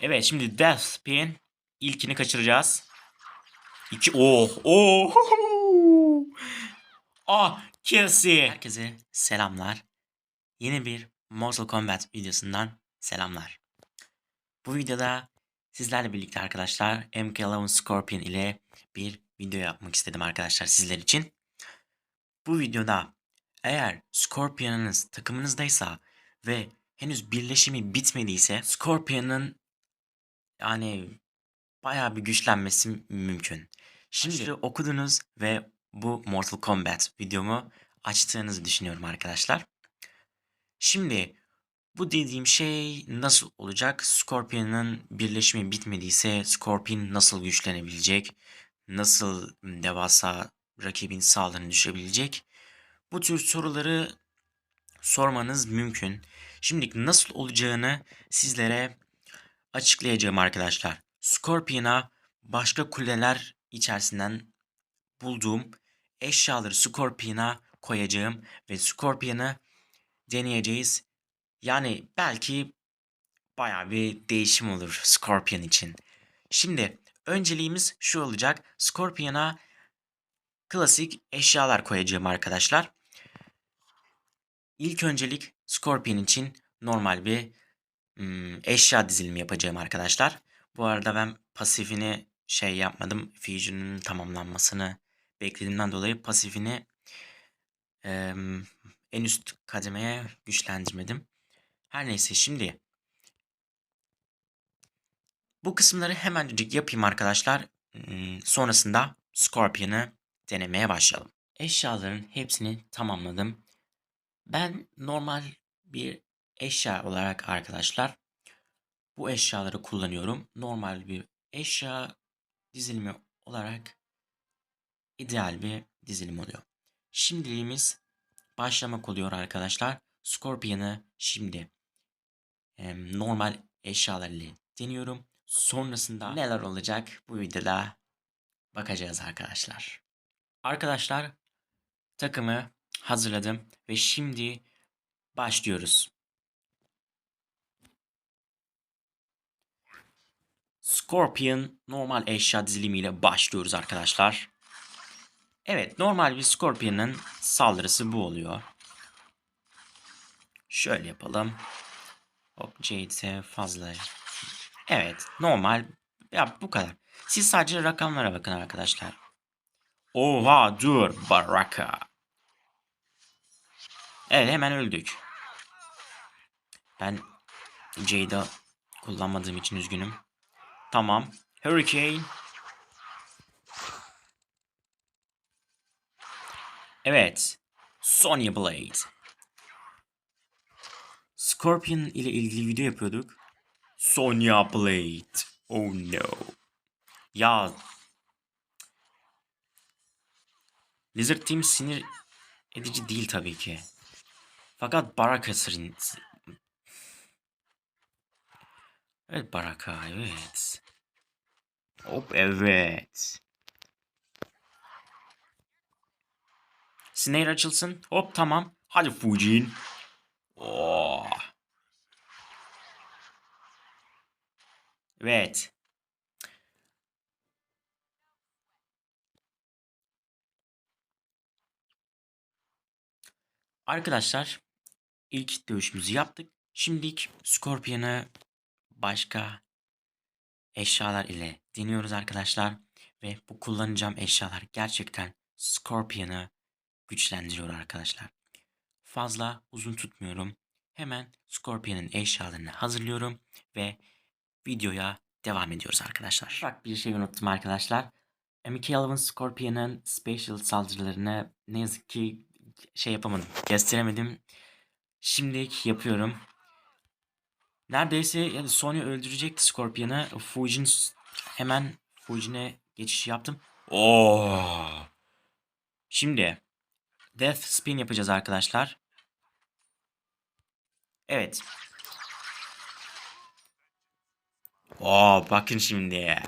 Evet şimdi Death Spin ilkini kaçıracağız. İki oh oh. Ah Kelsey. Herkese selamlar. Yeni bir Mortal Kombat videosundan selamlar. Bu videoda sizlerle birlikte arkadaşlar MK11 Scorpion ile bir video yapmak istedim arkadaşlar sizler için. Bu videoda eğer Scorpion'ınız takımınızdaysa ve henüz birleşimi bitmediyse Scorpion'ın yani bayağı bir güçlenmesi mümkün. Şimdi okudunuz ve bu Mortal Kombat videomu açtığınızı düşünüyorum arkadaşlar. Şimdi bu dediğim şey nasıl olacak? Scorpion'ın birleşimi bitmediyse Scorpion nasıl güçlenebilecek? Nasıl devasa rakibin sağlığını düşebilecek? Bu tür soruları sormanız mümkün. Şimdi nasıl olacağını sizlere açıklayacağım arkadaşlar. Scorpion'a başka kuleler içerisinden bulduğum eşyaları Scorpion'a koyacağım ve Scorpion'ı deneyeceğiz. Yani belki bayağı bir değişim olur Scorpion için. Şimdi önceliğimiz şu olacak. Scorpion'a klasik eşyalar koyacağım arkadaşlar. İlk öncelik Scorpion için normal bir hmm, eşya dizilimi yapacağım arkadaşlar. Bu arada ben pasifini şey yapmadım. Fusion'un tamamlanmasını beklediğimden dolayı pasifini em, en üst kademeye güçlendirmedim. Her neyse şimdi bu kısımları hemencik yapayım arkadaşlar. Hmm, Sonrasında Scorpion'ı denemeye başlayalım. Eşyaların hepsini tamamladım. Ben normal bir eşya olarak arkadaşlar bu eşyaları kullanıyorum. Normal bir eşya dizilimi olarak ideal bir dizilim oluyor. Şimdiliğimiz başlamak oluyor arkadaşlar. Scorpion'ı şimdi em, normal eşyalar deniyorum. Sonrasında neler olacak bu videoda bakacağız arkadaşlar. Arkadaşlar takımı hazırladım ve şimdi başlıyoruz. Scorpion normal eşya dizilimiyle başlıyoruz arkadaşlar. Evet normal bir Scorpion'ın saldırısı bu oluyor. Şöyle yapalım. Hop Jade fazla. Evet normal. Ya bu kadar. Siz sadece rakamlara bakın arkadaşlar. Oha dur Baraka. Evet hemen öldük. Ben Jade'ı kullanmadığım için üzgünüm. Tamam. Hurricane. Evet. Sonya Blade. Scorpion ile ilgili video yapıyorduk. Sonya Blade. Oh no. Ya. Lizard Team sinir edici değil tabii ki. Fakat Baraka sırın... Evet Baraka evet. Hop evet. Snare açılsın. Hop tamam. Hadi Fujin. Oh. Evet. Arkadaşlar ilk dövüşümüzü yaptık. Şimdilik Scorpion'ı başka eşyalar ile deniyoruz arkadaşlar. Ve bu kullanacağım eşyalar gerçekten Scorpion'ı güçlendiriyor arkadaşlar. Fazla uzun tutmuyorum. Hemen Scorpion'ın eşyalarını hazırlıyorum ve videoya devam ediyoruz arkadaşlar. Bak bir şey unuttum arkadaşlar. MK11 Scorpion'ın special saldırılarını ne yazık ki şey yapamadım. Gösteremedim. Şimdilik yapıyorum. Neredeyse yani Sonya öldürecekti Scorpion'ı. Fujin hemen Fujin'e geçiş yaptım. Oo. Şimdi Death Spin yapacağız arkadaşlar. Evet. Oo bakın şimdi.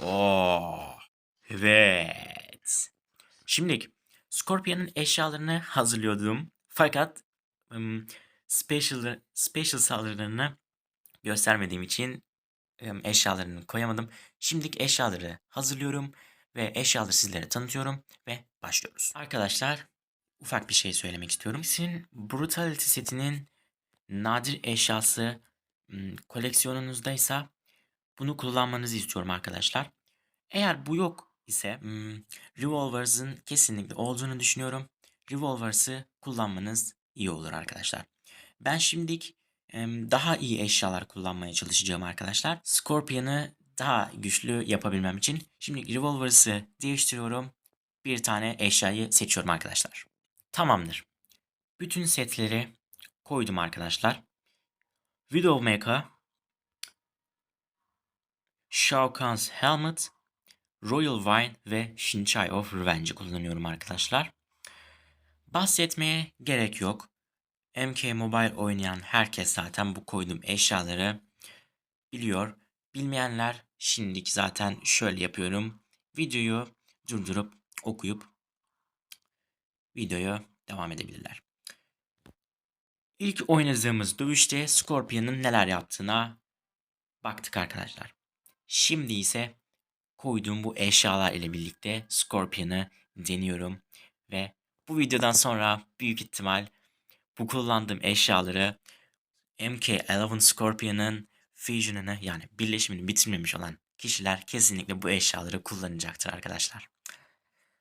Oo. Evet. Şimdi Scorpion'un eşyalarını hazırlıyordum. Fakat um, special special saldırılarını göstermediğim için eşyalarını koyamadım. Şimdilik eşyaları hazırlıyorum ve eşyaları sizlere tanıtıyorum ve başlıyoruz. Arkadaşlar ufak bir şey söylemek istiyorum. Sizin Brutality setinin nadir eşyası koleksiyonunuzdaysa bunu kullanmanızı istiyorum arkadaşlar. Eğer bu yok ise Revolvers'ın kesinlikle olduğunu düşünüyorum. Revolvers'ı kullanmanız iyi olur arkadaşlar. Ben şimdilik daha iyi eşyalar kullanmaya çalışacağım arkadaşlar. Scorpion'ı daha güçlü yapabilmem için. Şimdi Revolvers'ı değiştiriyorum. Bir tane eşyayı seçiyorum arkadaşlar. Tamamdır. Bütün setleri koydum arkadaşlar. Widowmaker, Shao Kahn's Helmet, Royal Wine ve Shinchai of Revenge'i kullanıyorum arkadaşlar. Bahsetmeye gerek yok. MK Mobile oynayan herkes zaten bu koyduğum eşyaları biliyor. Bilmeyenler şimdilik zaten şöyle yapıyorum. Videoyu durdurup okuyup videoya devam edebilirler. İlk oynadığımız dövüşte Scorpion'ın neler yaptığına baktık arkadaşlar. Şimdi ise koyduğum bu eşyalar ile birlikte Scorpion'ı deniyorum ve bu videodan sonra büyük ihtimal bu kullandığım eşyaları MK11 Scorpion'ın fusion'ını yani birleşimini bitirmemiş olan kişiler kesinlikle bu eşyaları kullanacaktır arkadaşlar.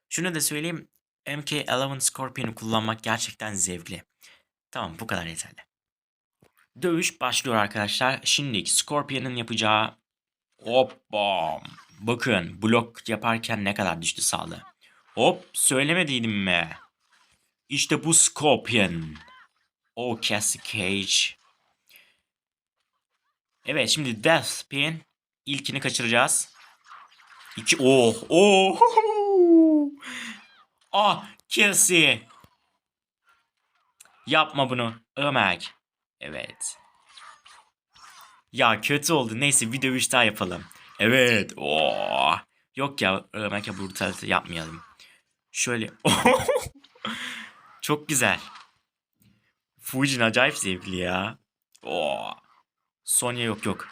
Şunu da söyleyeyim MK11 Scorpion'u kullanmak gerçekten zevkli. Tamam bu kadar yeterli. Dövüş başlıyor arkadaşlar. Şimdi Scorpion'ın yapacağı Hoppa. Bakın blok yaparken ne kadar düştü sağlığı. Hop söylemediydim mi? İşte bu Scorpion. O Cassie Cage. Evet şimdi Death Spin. İlkini kaçıracağız. İki. Oh. Oh. Ah Cassie. Yapma bunu. Ömer. Evet. Ya kötü oldu. Neyse bir dövüş daha yapalım. Evet. Oo. Yok ya Ömer'e brutalite yapmayalım. Şöyle. Çok güzel. Fujin acayip zevkli ya. Oo. Sonya yok yok.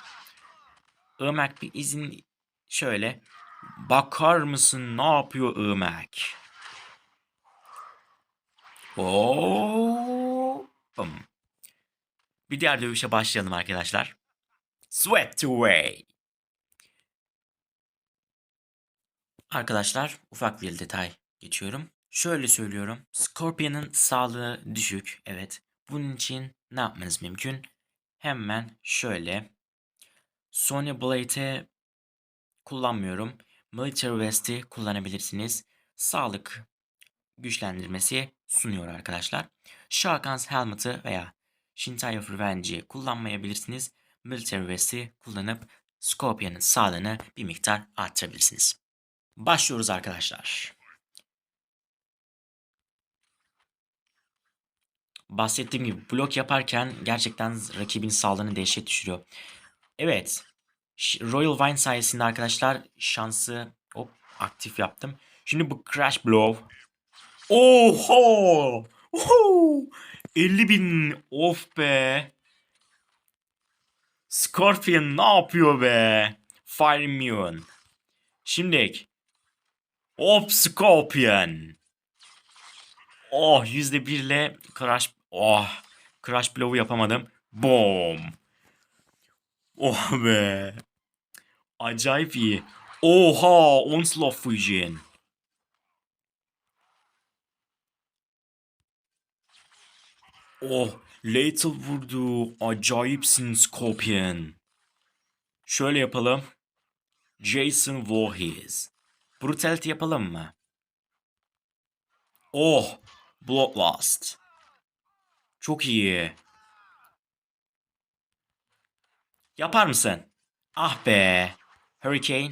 Irmak bir izin şöyle. Bakar mısın ne yapıyor Irmak? Oo. Bum. Bir diğer dövüşe başlayalım arkadaşlar. Swept away. Arkadaşlar ufak bir detay geçiyorum. Şöyle söylüyorum. Scorpion'ın sağlığı düşük. Evet. Bunun için ne yapmanız mümkün? Hemen şöyle. Sony Blade'i kullanmıyorum. Military Vest'i kullanabilirsiniz. Sağlık güçlendirmesi sunuyor arkadaşlar. Shao Kahn's Helmet'ı veya Shintai of Revenge'i kullanmayabilirsiniz. Military Vest'i kullanıp Scorpion'ın sağlığını bir miktar arttırabilirsiniz. Başlıyoruz arkadaşlar. Bahsettiğim gibi blok yaparken gerçekten rakibin sağlığını dehşet düşürüyor. Evet. Royal Wine sayesinde arkadaşlar şansı hop aktif yaptım. Şimdi bu Crash Blow. Oho! Oho! 50 bin of be. Scorpion ne yapıyor be? Fire Immune. Şimdi Hop Scorpion. Oh %1 ile Crash Oh Crash Blow'u yapamadım. Boom. Oh be. Acayip iyi. Oha Onslaught Fusion. Oh Lethal vurdu. Acayipsin Scorpion. Şöyle yapalım. Jason Voorhees. Brutality yapalım mı? Oh! Bloodlust. Çok iyi. Yapar mısın? Ah be. Hurricane.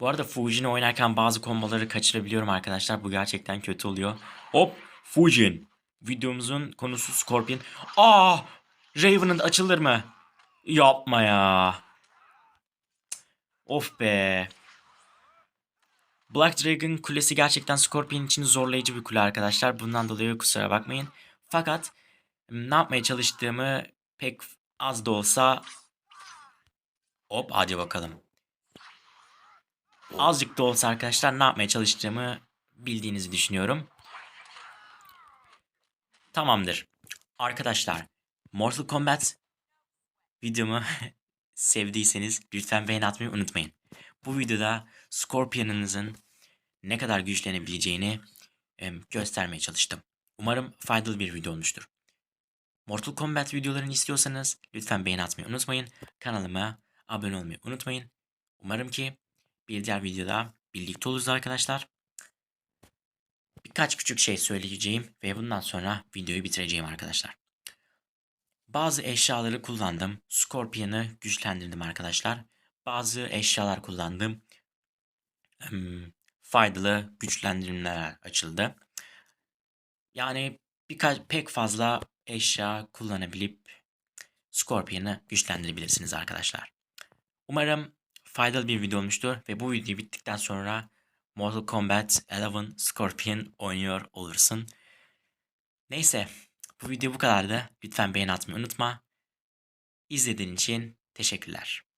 Bu arada Fujin'i oynarken bazı komboları kaçırabiliyorum arkadaşlar. Bu gerçekten kötü oluyor. Hop Fujin. Videomuzun konusu Scorpion. Aa! Raven'ın açılır mı? Yapma ya. Of be. Black Dragon kulesi gerçekten Scorpion için zorlayıcı bir kule arkadaşlar. Bundan dolayı kusura bakmayın. Fakat ne yapmaya çalıştığımı pek az da olsa hop hadi bakalım. Azıcık da olsa arkadaşlar ne yapmaya çalıştığımı bildiğinizi düşünüyorum. Tamamdır. Arkadaşlar Mortal Kombat videomu sevdiyseniz lütfen beğeni atmayı unutmayın. Bu videoda Scorpion'ınızın ne kadar güçlenebileceğini göstermeye çalıştım. Umarım faydalı bir video olmuştur. Mortal Kombat videolarını istiyorsanız lütfen beğeni atmayı unutmayın. Kanalıma abone olmayı unutmayın. Umarım ki bir diğer videoda birlikte oluruz arkadaşlar. Birkaç küçük şey söyleyeceğim ve bundan sonra videoyu bitireceğim arkadaşlar. Bazı eşyaları kullandım. Scorpion'ı güçlendirdim arkadaşlar. Bazı eşyalar kullandım. Faydalı güçlendirmeler açıldı. Yani birkaç pek fazla eşya kullanabilip Scorpion'ı güçlendirebilirsiniz arkadaşlar. Umarım faydalı bir video olmuştur ve bu video bittikten sonra Mortal Kombat 11 Scorpion oynuyor olursun. Neyse bu video bu kadardı. Lütfen beğeni atmayı unutma. İzlediğin için teşekkürler.